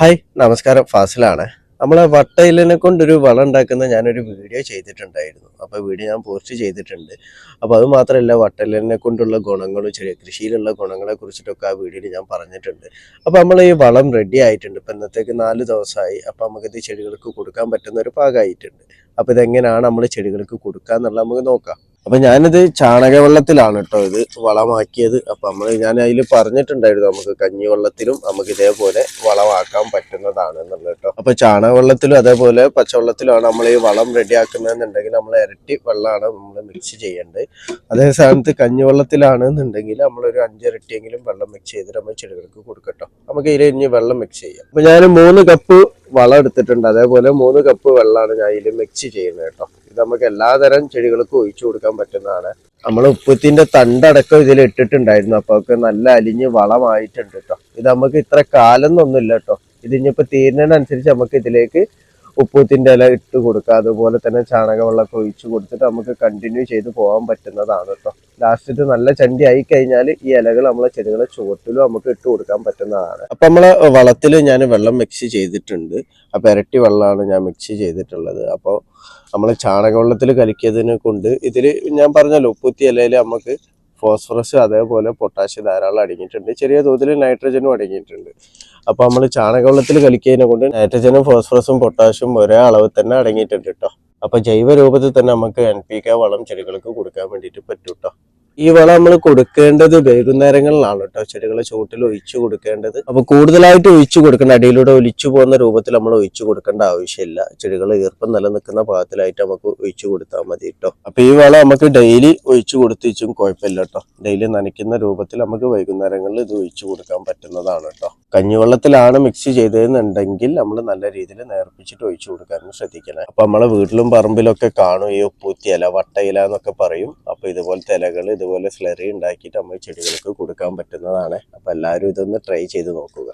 Hi നമസ്കാരം. ഫാസിലാണ്. നമ്മളെ വട്ടയിലിനെ കൊണ്ടൊരു വളം ഉണ്ടാക്കുന്ന ഞാനൊരു വീഡിയോ ചെയ്തിട്ടുണ്ടായിരുന്നു. അപ്പോൾ വീഡിയോ ഞാൻ പോസ്റ്റ് ചെയ്തിട്ടുണ്ട്. അപ്പോൾ അത് മാത്രമല്ല വട്ടയിലിനെ കൊണ്ടുള്ള ഗുണങ്ങളും ചെറിയ കൃഷിയിലുള്ള ഗുണങ്ങളെ കുറിച്ചിട്ടൊക്കെ ആ വീഡിയോയിൽ ഞാൻ പറഞ്ഞിട്ടുണ്ട്. അപ്പോൾ നമ്മൾ ഈ വളം റെഡി ആയിട്ടുണ്ട്. ഇപ്പം ഇന്നത്തേക്ക് നാല് ദിവസമായി. അപ്പോൾ നമുക്കിത് ചെടികൾക്ക് കൊടുക്കാൻ പറ്റുന്ന ഒരു പാകമായിട്ടുണ്ട് അപ്പോൾ ഇതെങ്ങനെയാണ് നമ്മൾ ചെടികൾക്ക് കൊടുക്കുക എന്നുള്ളത് നമുക്ക് നോക്കാം. അപ്പൊ ഞാനിത് ചാണകവെള്ളത്തിലാണ് കേട്ടോ ഇത് വളമാക്കിയത്. അപ്പൊ നമ്മൾ ഞാൻ അതിൽ പറഞ്ഞിട്ടുണ്ടായിരുന്നു നമുക്ക് കഞ്ഞിവെള്ളത്തിലും നമുക്ക് ഇതേപോലെ വളമാക്കാൻ പറ്റുന്നതാണ് എന്നുള്ളത് കേട്ടോ. അപ്പൊ ചാണകവെള്ളത്തിലും അതേപോലെ പച്ചവെള്ളത്തിലുമാണ് നമ്മൾ ഈ വളം റെഡിയാക്കുന്നതെന്നുണ്ടെങ്കിൽ നമ്മൾ ഇരട്ടി വെള്ളമാണ് നമ്മൾ മിക്സ് ചെയ്യേണ്ടത്. അതേ സ്ഥാനത്ത് കഞ്ഞിവെള്ളത്തിലാണ് എന്നുണ്ടെങ്കിൽ നമ്മളൊരു അഞ്ചിരട്ടിയെങ്കിലും വെള്ളം മിക്സ് ചെയ്തിട്ട് നമ്മൾ ചെടികൾക്ക് കൊടുക്കട്ടോ. നമുക്ക് ഇതിൽ ഇനി വെള്ളം മിക്സ് ചെയ്യാം. അപ്പൊ ഞാൻ മൂന്ന് കപ്പ് വളം എടുത്തിട്ടുണ്ട്. അതേപോലെ മൂന്ന് കപ്പ് വെള്ളമാണ് ഞാൻ ഇതിൽ മിക്സ് ചെയ്യുന്നത് കേട്ടോ. ഇത് നമുക്ക് എല്ലാതരം ചെടികൾക്കും ഒഴിച്ചു കൊടുക്കാൻ പറ്റുന്നതാണ്. നമ്മൾ ഉപ്പത്തിന്റെ തണ്ടടക്കം ഇതിൽ ഇട്ടിട്ടുണ്ടായിരുന്നു. അപ്പൊ ഒക്കെ നല്ല അലിഞ്ഞ് വളമായിട്ടുണ്ട് കേട്ടോ. ഇത് നമുക്ക് ഇത്ര കാലം എന്നൊന്നുമില്ല കേട്ടോ. ഇത് ഇനിയിപ്പോ തീരുന്നതിനനുസരിച്ച് നമുക്ക് ഇതിലേക്ക് ഉപ്പൂത്തിന്റെ ഇല ഇട്ട് കൊടുക്കുക അതുപോലെ തന്നെ ചാണകവെള്ളമൊക്കെ ഒഴിച്ചു കൊടുത്തിട്ട് നമുക്ക് കണ്ടിന്യൂ ചെയ്ത് പോകാൻ പറ്റുന്നതാണ് കേട്ടോ. ലാസ്റ്റ് ഇത് നല്ല ചണ്ടി ആയി കഴിഞ്ഞാൽ ഈ ഇലകൾ നമ്മളെ ചെടികളെ ചുവട്ടിലും നമുക്ക് ഇട്ട് കൊടുക്കാൻ പറ്റുന്നതാണ് അപ്പൊ നമ്മളെ വളത്തിൽ ഞാൻ വെള്ളം മിക്സ് ചെയ്തിട്ടുണ്ട്. അപ്പൊ ഇരട്ടി വെള്ളമാണ് ഞാൻ മിക്സ് ചെയ്തിട്ടുള്ളത്. അപ്പോൾ നമ്മൾ ചാണകവെള്ളത്തിൽ കലിക്കിയതിനെ കൊണ്ട് ഇതിൽ ഞാൻ പറഞ്ഞല്ലോ ഉപ്പുത്തി ഇലയിൽ നമുക്ക് ഫോസ്ഫറസ് അതേപോലെ പൊട്ടാഷ്യം ധാരാളം അടങ്ങിയിട്ടുണ്ട്. ചെറിയ തോതിൽ നൈട്രജനും അടങ്ങിയിട്ടുണ്ട്. അപ്പോൾ നമ്മൾ ചാണകവെള്ളത്തിൽ കലിക്കുന്നതിനെ കൊണ്ട് നൈട്രജനും ഫോസ്ഫറസും പൊട്ടാഷ്യം ഒരേ അളവിൽ തന്നെ അടങ്ങിയിട്ടുണ്ട് കേട്ടോ അപ്പൊ ജൈവ രൂപത്തിൽ തന്നെ നമുക്ക് എൻ പി കെ വളം ചെടികൾക്ക് കൊടുക്കാൻ വേണ്ടിയിട്ട് പറ്റും കേട്ടോ ഈ വളം നമ്മൾ കൊടുക്കേണ്ടത് വൈകുന്നേരങ്ങളിലാണ് കേട്ടോ ചെടികളെ ചുവട്ടിൽ ഒഴിച്ചു കൊടുക്കേണ്ടത്. അപ്പൊ കൂടുതലായിട്ട് ഒഴിച്ചു കൊടുക്കേണ്ട അടിയിലൂടെ ഒലിച്ചു പോകുന്ന രൂപത്തിൽ നമ്മൾ ഒഴിച്ചു കൊടുക്കേണ്ട ആവശ്യമില്ല. ചെടികൾ ഈർപ്പം നിലനിൽക്കുന്ന ഭാഗത്തിലായിട്ട് നമുക്ക് ഒഴിച്ചു കൊടുത്താൽ മതി കേട്ടോ അപ്പൊ ഈ വളം നമുക്ക് ഡെയിലി ഒഴിച്ചു കൊടുത്തിച്ചും കുഴപ്പമില്ല കേട്ടോ ഡെയിലി നനയ്ക്കുന്ന രൂപത്തിൽ നമുക്ക് വൈകുന്നേരങ്ങളിൽ ഇത് ഒഴിച്ചു കൊടുക്കാൻ പറ്റുന്നതാണ് കേട്ടോ കഞ്ഞിവെള്ളത്തിലാണ് മിക്സ് ചെയ്തതെന്നുണ്ടെങ്കിൽ നമ്മൾ നല്ല രീതിയിൽ നേർപ്പിച്ചിട്ട് ഒഴിച്ചു കൊടുക്കാനും ശ്രദ്ധിക്കണം. അപ്പോൾ നമ്മളെ വീട്ടിലും പറമ്പിലൊക്കെ കാണും ഈ ഉപ്പൂത്തി ഇല വട്ടയില എന്നൊക്കെ പറയും. അപ്പോൾ ഇതുപോലത്തെ ഇലകൾ ഇതുപോലെ സ്ലറി ഉണ്ടാക്കിയിട്ട് നമ്മൾ ചെടികൾക്ക് കൊടുക്കാൻ പറ്റുന്നതാണ്. അപ്പോൾ എല്ലാവരും ഇതൊന്ന് ട്രൈ ചെയ്ത് നോക്കുക.